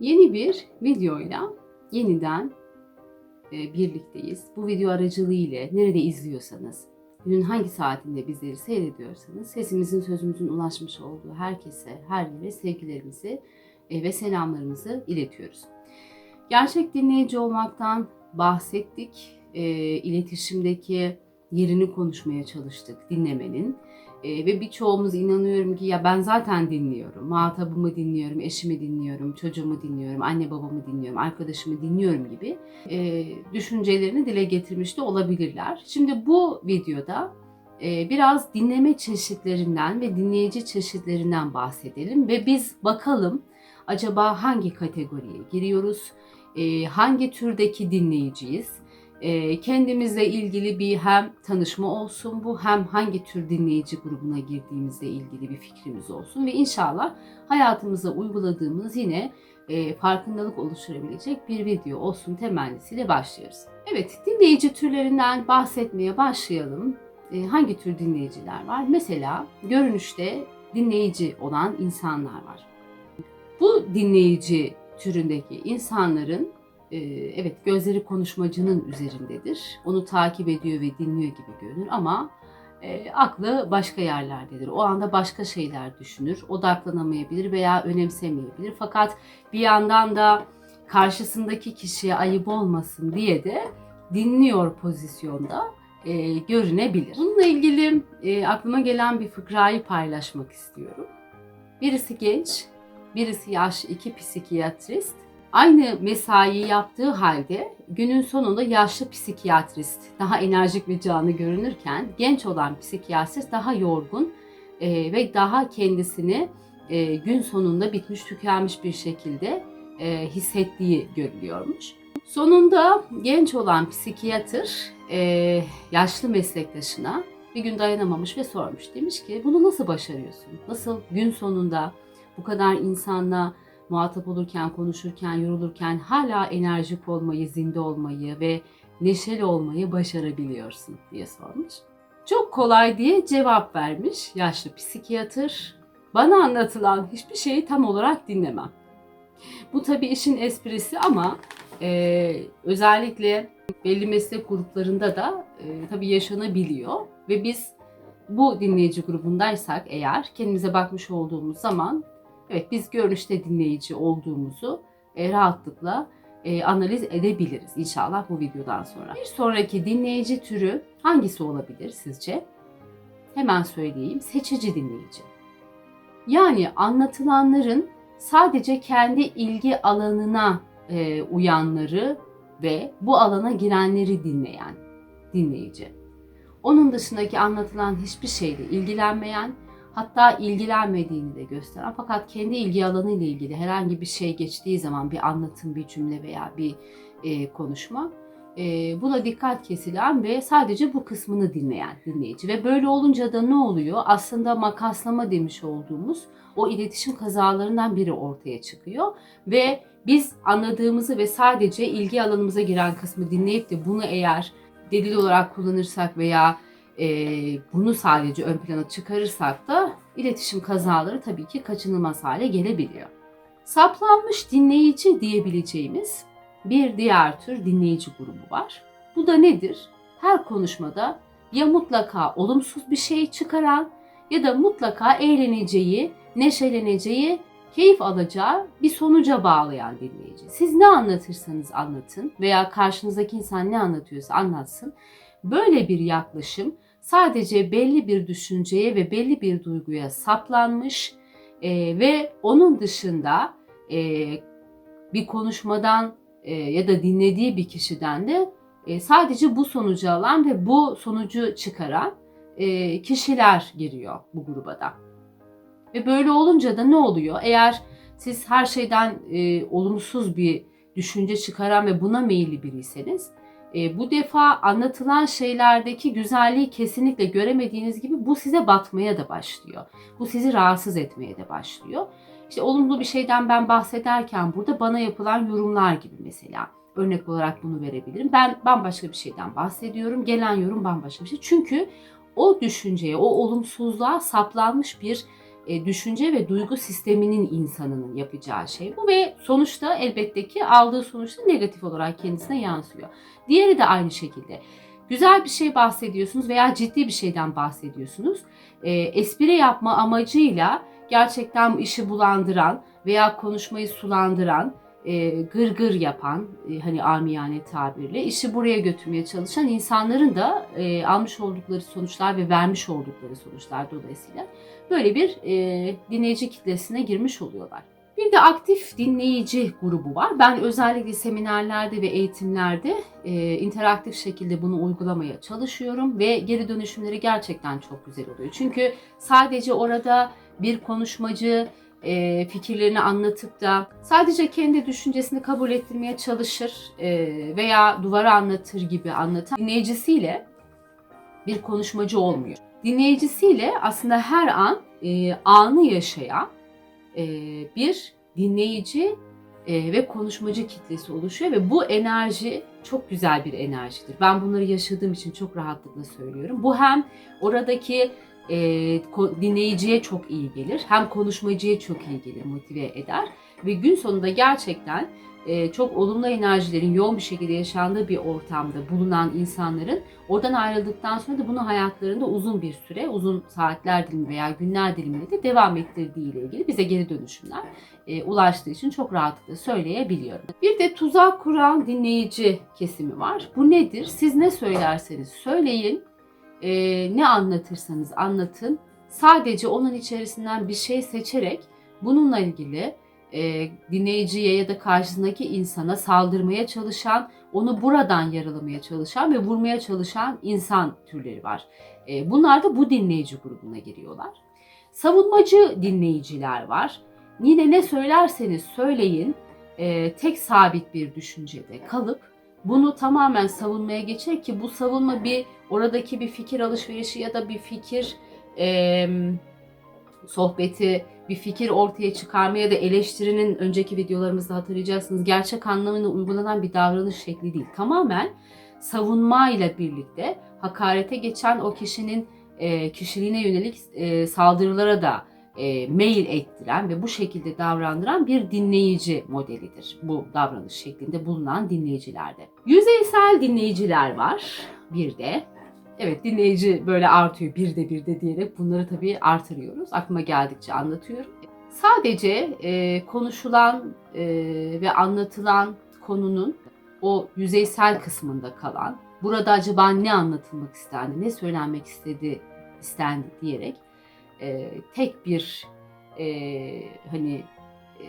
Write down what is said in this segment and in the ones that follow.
Yeni bir videoyla yeniden e, birlikteyiz. Bu video aracılığıyla nerede izliyorsanız, günün hangi saatinde bizleri seyrediyorsanız sesimizin sözümüzün ulaşmış olduğu herkese, her yere sevgilerimizi e, ve selamlarımızı iletiyoruz. Gerçek dinleyici olmaktan bahsettik. E, iletişimdeki yerini konuşmaya çalıştık dinlemenin. E, ve birçoğumuz inanıyorum ki ya ben zaten dinliyorum. Muhatabımı dinliyorum, eşimi dinliyorum, çocuğumu dinliyorum, anne babamı dinliyorum, arkadaşımı dinliyorum gibi e, düşüncelerini dile getirmiş de olabilirler. Şimdi bu videoda e, biraz dinleme çeşitlerinden ve dinleyici çeşitlerinden bahsedelim ve biz bakalım acaba hangi kategoriye giriyoruz, e, hangi türdeki dinleyiciyiz, e, kendimizle ilgili bir hem tanışma olsun bu hem hangi tür dinleyici grubuna girdiğimizle ilgili bir fikrimiz olsun ve inşallah hayatımıza uyguladığımız yine e, farkındalık oluşturabilecek bir video olsun temennisiyle başlıyoruz. Evet dinleyici türlerinden bahsetmeye başlayalım. E, hangi tür dinleyiciler var? Mesela görünüşte dinleyici olan insanlar var. Bu dinleyici türündeki insanların evet gözleri konuşmacının üzerindedir. Onu takip ediyor ve dinliyor gibi görünür ama e, aklı başka yerlerdedir. O anda başka şeyler düşünür, odaklanamayabilir veya önemsemeyebilir. Fakat bir yandan da karşısındaki kişiye ayıp olmasın diye de dinliyor pozisyonda e, görünebilir. Bununla ilgili e, aklıma gelen bir fıkrayı paylaşmak istiyorum. Birisi genç, birisi yaş iki psikiyatrist Aynı mesaiyi yaptığı halde günün sonunda yaşlı psikiyatrist daha enerjik ve canlı görünürken genç olan psikiyatrist daha yorgun e, ve daha kendisini e, gün sonunda bitmiş tükenmiş bir şekilde e, hissettiği görülüyormuş. Sonunda genç olan psikiyatr e, yaşlı meslektaşına bir gün dayanamamış ve sormuş. Demiş ki bunu nasıl başarıyorsun? Nasıl gün sonunda bu kadar insanla muhatap olurken, konuşurken, yorulurken hala enerjik olmayı, zinde olmayı ve neşeli olmayı başarabiliyorsun diye sormuş. Çok kolay diye cevap vermiş yaşlı psikiyatır. Bana anlatılan hiçbir şeyi tam olarak dinlemem. Bu tabii işin esprisi ama e, özellikle belli meslek gruplarında da e, tabii yaşanabiliyor ve biz bu dinleyici grubundaysak eğer kendimize bakmış olduğumuz zaman Evet biz görünüşte dinleyici olduğumuzu e, rahatlıkla e, analiz edebiliriz inşallah bu videodan sonra. Bir sonraki dinleyici türü hangisi olabilir sizce? Hemen söyleyeyim. Seçici dinleyici. Yani anlatılanların sadece kendi ilgi alanına e, uyanları ve bu alana girenleri dinleyen dinleyici. Onun dışındaki anlatılan hiçbir şeyle ilgilenmeyen hatta ilgilenmediğini de gösteren fakat kendi ilgi alanı ile ilgili herhangi bir şey geçtiği zaman bir anlatım, bir cümle veya bir e, konuşma e, buna dikkat kesilen ve sadece bu kısmını dinleyen dinleyici ve böyle olunca da ne oluyor? Aslında makaslama demiş olduğumuz o iletişim kazalarından biri ortaya çıkıyor ve biz anladığımızı ve sadece ilgi alanımıza giren kısmı dinleyip de bunu eğer delil olarak kullanırsak veya e, bunu sadece ön plana çıkarırsak da iletişim kazaları tabii ki kaçınılmaz hale gelebiliyor. Saplanmış dinleyici diyebileceğimiz bir diğer tür dinleyici grubu var. Bu da nedir? Her konuşmada ya mutlaka olumsuz bir şey çıkaran ya da mutlaka eğleneceği, neşeleneceği, keyif alacağı bir sonuca bağlayan dinleyici. Siz ne anlatırsanız anlatın veya karşınızdaki insan ne anlatıyorsa anlatsın. Böyle bir yaklaşım sadece belli bir düşünceye ve belli bir duyguya saplanmış e, ve onun dışında e, bir konuşmadan e, ya da dinlediği bir kişiden de e, sadece bu sonucu alan ve bu sonucu çıkaran e, kişiler giriyor bu gruba da. Ve böyle olunca da ne oluyor? Eğer siz her şeyden e, olumsuz bir düşünce çıkaran ve buna meyilli biriyseniz e, bu defa anlatılan şeylerdeki güzelliği kesinlikle göremediğiniz gibi bu size batmaya da başlıyor. Bu sizi rahatsız etmeye de başlıyor. İşte olumlu bir şeyden ben bahsederken burada bana yapılan yorumlar gibi mesela. Örnek olarak bunu verebilirim. Ben bambaşka bir şeyden bahsediyorum. Gelen yorum bambaşka bir şey. Çünkü o düşünceye, o olumsuzluğa saplanmış bir e, düşünce ve duygu sisteminin insanının yapacağı şey bu ve sonuçta elbette ki aldığı sonuçta negatif olarak kendisine yansıyor. Diğeri de aynı şekilde. Güzel bir şey bahsediyorsunuz veya ciddi bir şeyden bahsediyorsunuz. E, espri yapma amacıyla gerçekten işi bulandıran veya konuşmayı sulandıran, e, gır gır yapan, e, hani amiyane tabirle işi buraya götürmeye çalışan insanların da e, almış oldukları sonuçlar ve vermiş oldukları sonuçlar dolayısıyla böyle bir e, dinleyici kitlesine girmiş oluyorlar. Bir de aktif dinleyici grubu var. Ben özellikle seminerlerde ve eğitimlerde e, interaktif şekilde bunu uygulamaya çalışıyorum ve geri dönüşümleri gerçekten çok güzel oluyor. Çünkü sadece orada bir konuşmacı e, fikirlerini anlatıp da sadece kendi düşüncesini kabul ettirmeye çalışır e, veya duvara anlatır gibi anlatan dinleyicisiyle bir konuşmacı olmuyor. Dinleyicisiyle aslında her an e, anı yaşayan e, bir dinleyici e, ve konuşmacı kitlesi oluşuyor ve bu enerji çok güzel bir enerjidir. Ben bunları yaşadığım için çok rahatlıkla söylüyorum. Bu hem oradaki e, dinleyiciye çok iyi gelir, hem konuşmacıya çok iyi gelir, motive eder ve gün sonunda gerçekten e, çok olumlu enerjilerin yoğun bir şekilde yaşandığı bir ortamda bulunan insanların oradan ayrıldıktan sonra da bunu hayatlarında uzun bir süre, uzun saatler dilimi veya günler diliminde de devam ettirdiği ile ilgili bize geri dönüşümler e, ulaştığı için çok rahatlıkla söyleyebiliyorum. Bir de tuzak kuran dinleyici kesimi var. Bu nedir? Siz ne söylerseniz söyleyin, e, ne anlatırsanız anlatın. Sadece onun içerisinden bir şey seçerek bununla ilgili e, dinleyiciye ya da karşısındaki insana saldırmaya çalışan, onu buradan yaralamaya çalışan ve vurmaya çalışan insan türleri var. E, bunlar da bu dinleyici grubuna giriyorlar. Savunmacı dinleyiciler var. Yine ne söylerseniz söyleyin, e, tek sabit bir düşüncede kalıp bunu tamamen savunmaya geçer ki bu savunma bir oradaki bir fikir alışverişi ya da bir fikir e, sohbeti, bir fikir ortaya çıkarma ya da eleştirinin önceki videolarımızda hatırlayacaksınız gerçek anlamına uygulanan bir davranış şekli değil. Tamamen savunmayla birlikte hakarete geçen o kişinin e, kişiliğine yönelik e, saldırılara da e, mail ettiren ve bu şekilde davrandıran bir dinleyici modelidir. Bu davranış şeklinde bulunan dinleyicilerde. Yüzeysel dinleyiciler var bir de. Evet dinleyici böyle artıyor bir de bir de diyerek bunları tabii artırıyoruz. Aklıma geldikçe anlatıyorum. Sadece e, konuşulan e, ve anlatılan konunun o yüzeysel kısmında kalan, burada acaba ne anlatılmak istendi, ne söylenmek istedi, istendi diyerek e, tek bir e, hani e,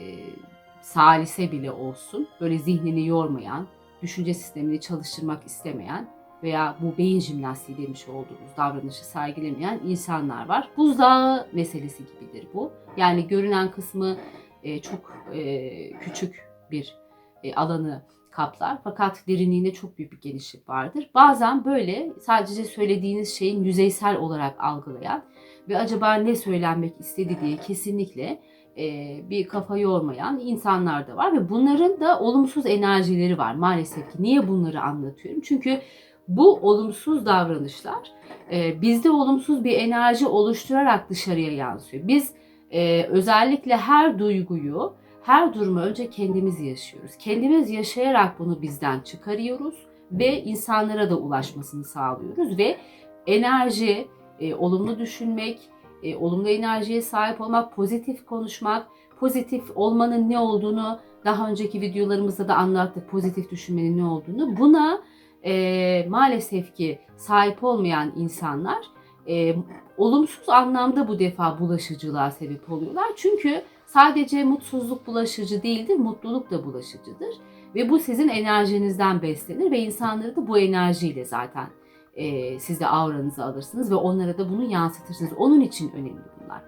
salise bile olsun böyle zihnini yormayan, düşünce sistemini çalıştırmak istemeyen veya bu beyin jimnastiği demiş olduğumuz davranışı sergilemeyen insanlar var. Buzdağı meselesi gibidir bu. Yani görünen kısmı e, çok e, küçük bir e, alanı kaplar fakat derinliğinde çok büyük bir genişlik vardır. Bazen böyle sadece söylediğiniz şeyin yüzeysel olarak algılayan ve acaba ne söylenmek istedi diye kesinlikle e, bir kafa yormayan insanlar da var ve bunların da olumsuz enerjileri var maalesef ki. Niye bunları anlatıyorum? Çünkü bu olumsuz davranışlar e, bizde olumsuz bir enerji oluşturarak dışarıya yansıyor. Biz e, özellikle her duyguyu, her durumu önce kendimiz yaşıyoruz. Kendimiz yaşayarak bunu bizden çıkarıyoruz ve insanlara da ulaşmasını sağlıyoruz ve enerji, e, olumlu düşünmek, e, olumlu enerjiye sahip olmak, pozitif konuşmak, pozitif olmanın ne olduğunu daha önceki videolarımızda da anlattık. Pozitif düşünmenin ne olduğunu. Buna e, maalesef ki sahip olmayan insanlar e, olumsuz anlamda bu defa bulaşıcılığa sebep oluyorlar. Çünkü sadece mutsuzluk bulaşıcı değildir, mutluluk da bulaşıcıdır. Ve bu sizin enerjinizden beslenir ve insanları da bu enerjiyle zaten e, siz de auranızı alırsınız ve onlara da bunu yansıtırsınız. Onun için önemli bunlar.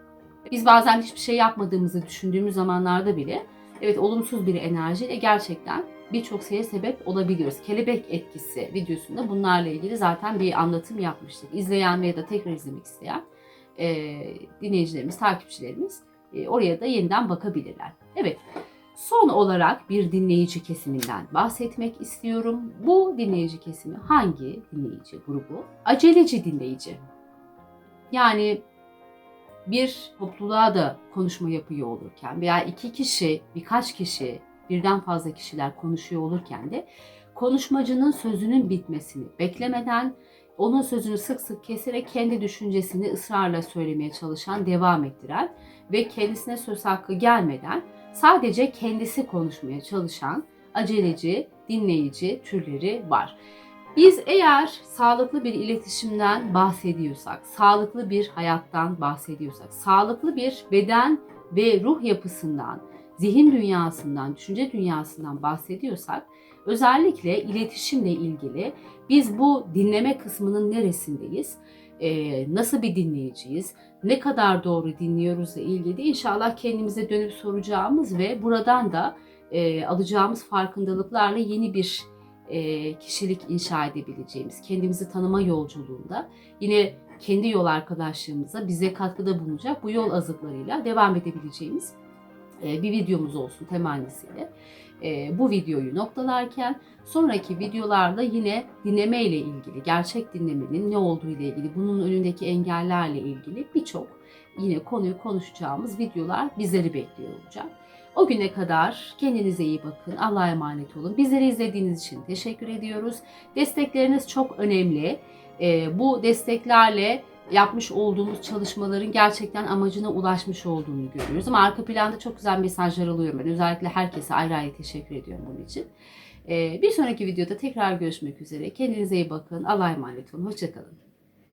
Biz bazen hiçbir şey yapmadığımızı düşündüğümüz zamanlarda bile evet olumsuz bir enerjiyle gerçekten birçok şeye sebep olabiliyoruz. Kelebek etkisi videosunda bunlarla ilgili zaten bir anlatım yapmıştık. İzleyen veya da tekrar izlemek isteyen e, dinleyicilerimiz, takipçilerimiz e, oraya da yeniden bakabilirler. Evet, son olarak bir dinleyici kesiminden bahsetmek istiyorum. Bu dinleyici kesimi hangi dinleyici grubu? Aceleci dinleyici. Yani bir topluluğa da konuşma yapıyor olurken veya iki kişi, birkaç kişi, birden fazla kişiler konuşuyor olurken de konuşmacının sözünün bitmesini beklemeden onun sözünü sık sık keserek kendi düşüncesini ısrarla söylemeye çalışan, devam ettiren ve kendisine söz hakkı gelmeden sadece kendisi konuşmaya çalışan aceleci, dinleyici türleri var. Biz eğer sağlıklı bir iletişimden bahsediyorsak, sağlıklı bir hayattan bahsediyorsak, sağlıklı bir beden ve ruh yapısından, zihin dünyasından, düşünce dünyasından bahsediyorsak, özellikle iletişimle ilgili biz bu dinleme kısmının neresindeyiz? Ee, nasıl bir dinleyiciyiz? Ne kadar doğru dinliyoruzla ilgili inşallah kendimize dönüp soracağımız ve buradan da e, alacağımız farkındalıklarla yeni bir e, kişilik inşa edebileceğimiz, kendimizi tanıma yolculuğunda yine kendi yol arkadaşlığımıza bize katkıda bulunacak bu yol azıklarıyla devam edebileceğimiz bir videomuz olsun temennisiyle. E, bu videoyu noktalarken sonraki videolarda yine dinleme ile ilgili, gerçek dinlemenin ne olduğu ile ilgili, bunun önündeki engellerle ilgili birçok yine konuyu konuşacağımız videolar bizleri bekliyor olacak. O güne kadar kendinize iyi bakın. Allah'a emanet olun. Bizleri izlediğiniz için teşekkür ediyoruz. Destekleriniz çok önemli. Ee, bu desteklerle yapmış olduğumuz çalışmaların gerçekten amacına ulaşmış olduğunu görüyoruz. Ama arka planda çok güzel mesajlar alıyorum ben. Özellikle herkese ayrı ayrı teşekkür ediyorum bunun için. Ee, bir sonraki videoda tekrar görüşmek üzere. Kendinize iyi bakın. Allah'a emanet olun. Hoşçakalın.